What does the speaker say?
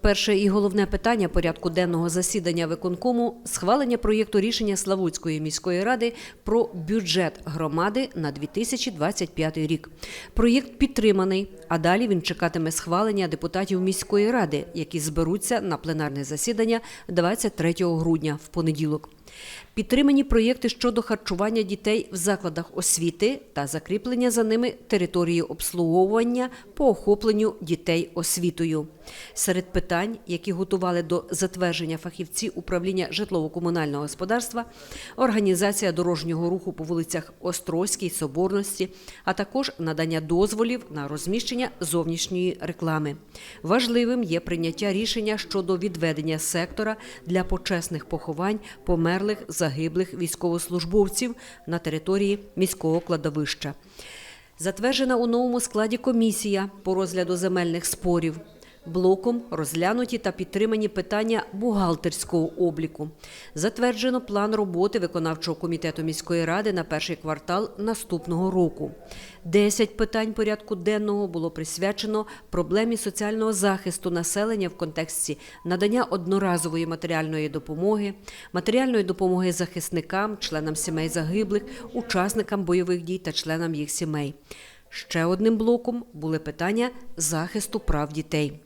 Перше і головне питання порядку денного засідання виконкому схвалення проєкту рішення Славутської міської ради про бюджет громади на 2025 рік. Проєкт підтриманий, а далі він чекатиме схвалення депутатів міської ради, які зберуться на пленарне засідання 23 грудня в понеділок. Підтримані проєкти щодо харчування дітей в закладах освіти та закріплення за ними території обслуговування по охопленню дітей освітою. Серед питань, які готували до затвердження фахівці управління житлово-комунального господарства, організація дорожнього руху по вулицях Острозькій, Соборності, а також надання дозволів на розміщення зовнішньої реклами. Важливим є прийняття рішення щодо відведення сектора для почесних поховань померлих загиблих військовослужбовців на території міського кладовища. Затверджена у новому складі комісія по розгляду земельних спорів. Блоком розглянуті та підтримані питання бухгалтерського обліку. Затверджено план роботи виконавчого комітету міської ради на перший квартал наступного року. Десять питань порядку денного було присвячено проблемі соціального захисту населення в контексті надання одноразової матеріальної допомоги, матеріальної допомоги захисникам, членам сімей загиблих, учасникам бойових дій та членам їх сімей. Ще одним блоком були питання захисту прав дітей.